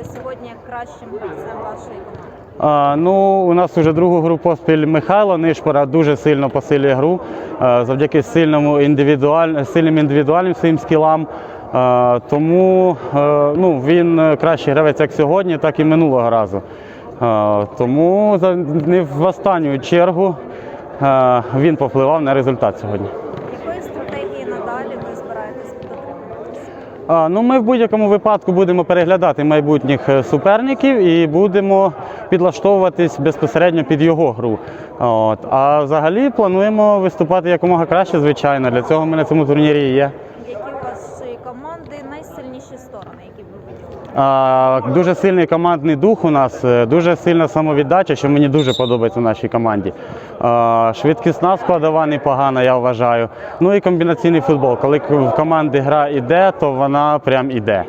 найкращим гравцем вашої команди? А, ну, у нас вже другу гру поспіль Михайло Нишпора дуже сильно посилює гру а, завдяки сильному індивідуаль... сильним індивідуальним своїм скілам. А, тому е, ну, він е, кращий гравець як сьогодні, так і минулого разу. А, тому за- не в останню чергу е, він попливав на результат сьогодні. Якої стратегії надалі ви збираєтесь? А, ну, ми в будь-якому випадку будемо переглядати майбутніх е, суперників і будемо підлаштовуватись безпосередньо під його гру. От. А взагалі плануємо виступати якомога краще, звичайно. Для цього ми на цьому турнірі є. Які у вашої команди найсильніші сторони, які ви виділили? Дуже сильний командний дух у нас, е, дуже сильна самовіддача, що мені дуже подобається в нашій команді. А, швидкісна складова непогана, я вважаю. Ну і комбінаційний футбол. Коли в команди гра іде, то вона прям іде.